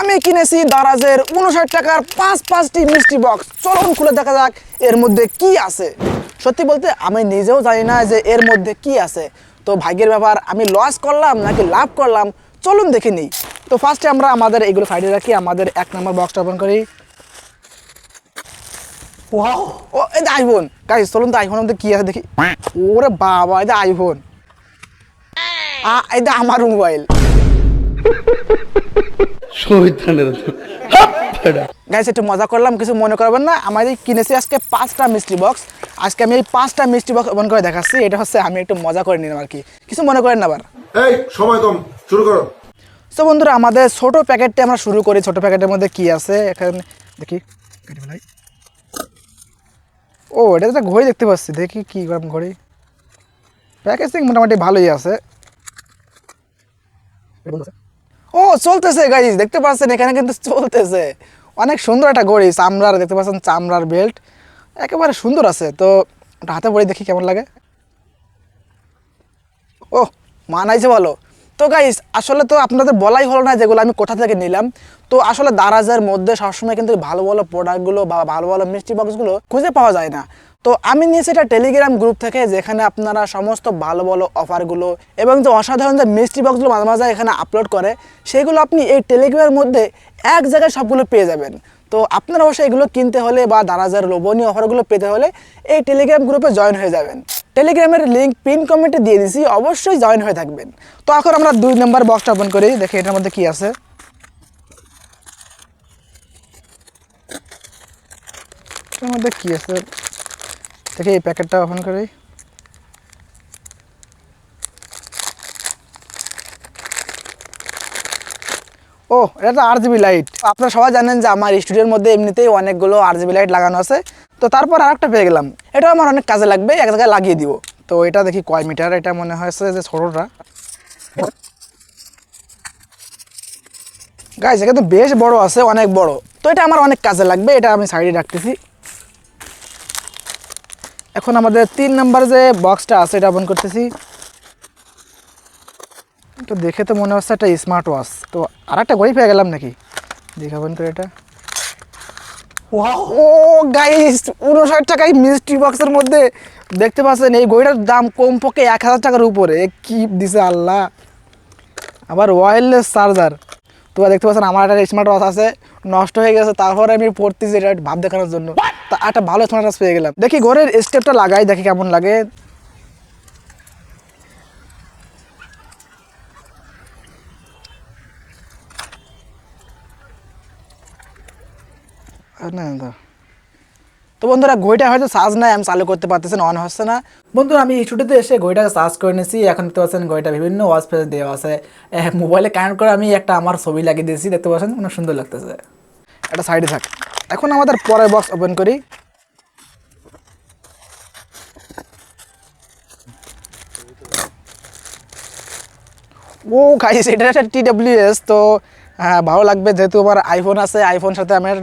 আমি কিনেছি দারাজের উনষাট টাকার পাঁচ পাঁচটি মিষ্টি বক্স চলুন খুলে দেখা যাক এর মধ্যে কি আছে। সত্যি বলতে আমি নিজেও জানি না যে এর মধ্যে কি আছে। তো ভাগ্যের ব্যাপার আমি লস করলাম নাকি লাভ করলাম? চলুন দেখে নিই। তো ফার্স্টে আমরা আমাদের এগুলো সাইডে রাখি আমাদের এক নম্বর বক্সটা ওপেন করি। ওয়াও ও এই যে আইফোন গাইস চলুন তো আইফোনের মধ্যে কি আছে দেখি। ওরে বাবা এই যে আইফোন আ এই যে আমার মোবাইল শহীদানের গাইস একটু মজা করলাম কিছু মনে করবেন না। আমাদের কিনেছি আজকে পাঁচটা মিষ্টি বক্স আজকে আমি এই পাঁচটা মিষ্টি বক্স ওপেন করে দেখাচ্ছি। এটা হচ্ছে আমি একটু মজা করে নিলাম আর কি। কিছু মনে করেন না আবার। এই সময় কম। শুরু করো। তো বন্ধুরা আমাদের ছোট প্যাকেটটা আমরা শুরু করি। ছোট প্যাকেটের মধ্যে কি আছে? এখানে দেখি। ও এটা একটা ঘড়ি দেখতে পাচ্ছি। দেখি কি রকম ঘড়ি। প্যাকেজিং মোটামুটি ভালোই আছে। ও, চলতেছে গাইজ দেখতে পাচ্ছেন এখানে কিন্তু চলতেছে। অনেক সুন্দর একটা ঘড়ি চামড়ার, দেখতে পাচ্ছেন চামড়ার বেল্ট একেবারে সুন্দর আছে, তো হাতে পরে দেখি কেমন লাগে। ও মানাইছে ভালো। তো গাইস আসলে তো আপনাদের বলাই হলো না যেগুলো আমি কোথা থেকে নিলাম। তো আসলে দারাজের মধ্যে সবসময় কিন্তু ভালো ভালো প্রোডাক্টগুলো বা ভালো ভালো মিষ্টি বক্সগুলো খুঁজে পাওয়া যায় না। তো আমি নিয়েছি এটা টেলিগ্রাম গ্রুপ থেকে যেখানে আপনারা সমস্ত ভালো ভালো অফারগুলো এবং যে অসাধারণ যে মিষ্টি বক্সগুলো মাঝে মাঝে এখানে আপলোড করে, সেগুলো আপনি এই টেলিগ্রামের মধ্যে এক জায়গায় সবগুলো পেয়ে যাবেন। তো আপনারা অবশ্যই এগুলো কিনতে হলে বা দারাজের লোভনীয় অফারগুলো পেতে হলে এই টেলিগ্রাম গ্রুপে জয়েন হয়ে যাবেন। টেলিগ্রামের লিঙ্ক পিন কমেন্টে দিয়ে দিছি, অবশ্যই জয়েন হয়ে থাকবেন। তো এখন আমরা দুই নম্বর বক্সটা ওপেন করি, দেখি এটার মধ্যে কি আছে। এটার মধ্যে কি আছে? দেখি এই প্যাকেটটা ওপেন করি। ও, এটা তো আর জিবি লাইট আপনারা সবাই জানেন যে আমার স্টুডিওর মধ্যে এমনিতেই অনেকগুলো আর জিবি লাইট লাগানো আছে। তো তারপর আর একটা পেয়ে গেলাম। এটা আমার অনেক কাজে লাগবে, এক জায়গায় লাগিয়ে দিব। তো এটা দেখি কয় মিটার, এটা মনে হয়েছে যে ছোটোটা। গাইজ এটা তো বেশ বড় আছে, অনেক বড়। তো এটা আমার অনেক কাজে লাগবে, এটা আমি সাইডে রাখতেছি। এখন আমাদের তিন নাম্বার যে বক্সটা আছে এটা ওপেন করতেছি। তো দেখে তো মনে হচ্ছে একটা স্মার্ট ওয়াচ তো আর একটা ঘড়ি পেয়ে গেলাম নাকি? দেখাবেন করে এটা। ও গাইস উনষাট টাকায় মিষ্টি বক্সের মধ্যে দেখতে পাচ্ছেন এই ঘড়িটার দাম কমপক্ষে এক হাজার টাকার উপরে। কি দিছে আল্লাহ। আবার ওয়্যারলেস চার্জার তো দেখতে পাচ্ছেন আমার একটা স্মার্ট ওয়াচ আছে নষ্ট হয়ে গেছে তারপরে আমি পড়তেছি এটা ভাব দেখানোর জন্য। তা একটা ভালো স্মার্ট পেয়ে গেলাম। দেখি ঘরের স্টেপটা লাগাই, দেখি কেমন লাগে। তো বন্ধুরা, ঘড়িটা হয়তো চার্জ নাই, আমি চালু করতে পারতেছি না অন হচ্ছে না। বন্ধুরা, আমি স্টুডিওতে এসে ঘড়িটা চার্জ করে নিয়েছি। এখন দেখতে পাচ্ছেন ঘড়িটা বিভিন্ন ওয়াচ পেজে দেওয়া আছে। মোবাইলে কানেক্ট করে আমি একটা আমার ছবি লাগিয়ে দিয়েছি, দেখতে পাচ্ছেন, অনেক সুন্দর লাগতেছে। একটা সাইডে থাক। এখন আমাদের পরের বক্স ওপেন করি। ও গাইস এটা একটা টি ডাব্লিউএস তো হ্যাঁ ভালো লাগবে। যেহেতু আমার আইফোন আছে আইফোন সাথে আমার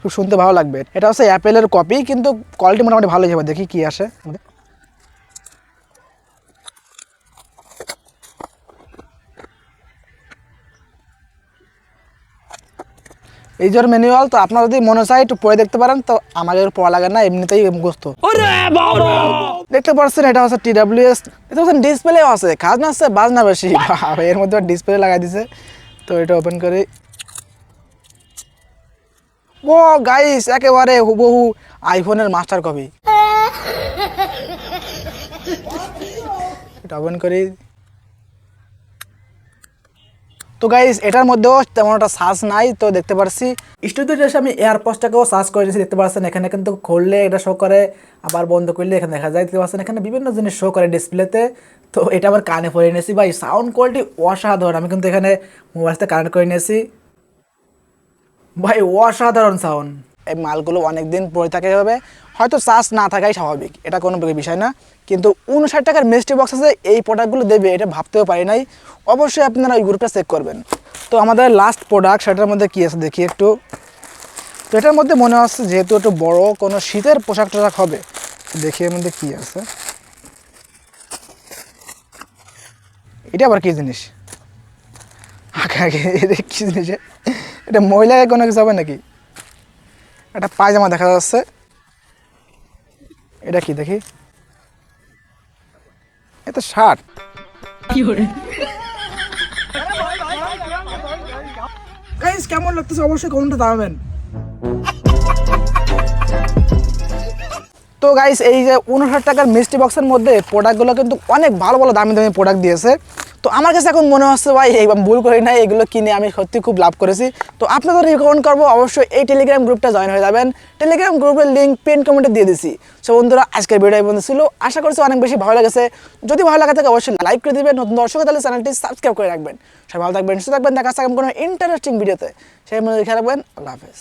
খুব শুনতে ভালো লাগবে। এটা হচ্ছে অ্যাপেলের কপি কিন্তু কোয়ালিটি মোটামুটি ভালোই হবে। দেখি কী আসে এই যে ম্যানুয়াল তো আপনার যদি মনে চায় একটু পড়ে দেখতে পারেন তো আমাদের পড়া লাগে না এমনিতেই মুখস্থ। দেখতে পাচ্ছেন এটা হচ্ছে টি ডাব্লিউএস দেখতে পাচ্ছেন ডিসপ্লেও আছে খাজ না আছে বাজ না বেশি এর মধ্যে ডিসপ্লে লাগাই দিছে। তো এটা ওপেন করি। ও গাইস একেবারে হুবহু আইফোনের মাস্টার কপি এটা ওপেন করি। তো গাইজ এটার মধ্যেও তেমন একটা শ্বাস নাই, তো দেখতে পারছি। স্টুডিওতে এসে আমি এয়ারপোস্টটাকেও শ্বাস করে দিয়েছি দেখতে পাচ্ছেন, এখানে কিন্তু খুললে এটা শো করে, আবার বন্ধ করলে এখানে দেখা যায়, দেখতে পাচ্ছেন, এখানে বিভিন্ন জিনিস শো করে ডিসপ্লেতে তো এটা আমার কানে পরে নিয়েছি, ভাই সাউন্ড কোয়ালিটি অসাধারণ, আমি কিন্তু এখানে মোবাইলতে কানেক্ট করে নিয়েছি। ভাই, অসাধারণ সাউন্ড এই মালগুলো অনেক দিন পরে থাকে হবে হয়তো চার্জ না থাকাই স্বাভাবিক, এটা কোনো বিষয় না। কিন্তু উনষাট টাকার মিষ্টি বক্স আছে, এই প্রোডাক্টগুলো দেবে, এটা ভাবতেও পারি নাই। অবশ্যই আপনারা ওই গ্রুপটা চেক করবেন। তো আমাদের লাস্ট প্রোডাক্ট সেটার মধ্যে কী আছে দেখি একটু। তো এটার মধ্যে মনে হচ্ছে যেহেতু একটু বড়, কোনো শীতের পোশাক টোশাক হবে। দেখি এর মধ্যে কী আছে। এটা আবার কী জিনিস? আগে আগে, এটা কী জিনিস? এটা মহিলাকে কোনো কিছু হবে নাকি? একটা পায়জামা দেখা যাচ্ছে। এটা কি দেখি? এটা শার্ট। কেমন লাগতেছে? অবশ্যই কমেন্টে জানাবেন। তো গাইস এই যে উনষাট টাকার মিষ্টি বক্সের মধ্যে প্রোডাক্টগুলো কিন্তু অনেক ভালো ভালো দামি দামি প্রোডাক্ট দিয়েছে। তো আমার কাছে এখন মনে হচ্ছে, ভাই, এই ভুল করি না এগুলো কিনে আমি সত্যি খুব লাভ করেছি। তো আপনাদের রিকমেন্ড করব, অবশ্যই এই টেলিগ্রাম গ্রুপটা জয়েন হয়ে যাবেন। টেলিগ্রাম গ্রুপের লিঙ্ক পিন কমেন্টে দিয়ে দিছি। সো বন্ধুরা, আজকের ভিডিও বন্ধু ছিল। আশা করছি অনেক বেশি ভালো লেগেছে। যদি ভালো লাগে থাকে, অবশ্যই লাইক করে দিবেন। নতুন দর্শক তাহলে চ্যানেলটি সাবস্ক্রাইব করে রাখবেন। সবাই ভালো থাকবেন, সুস্থ থাকবেন। দেখা কোনো ইন্টারেস্টিং ভিডিওতে সেই মধ্যে খেয়াল রাখবেন। আল্লাহ হাফেজ।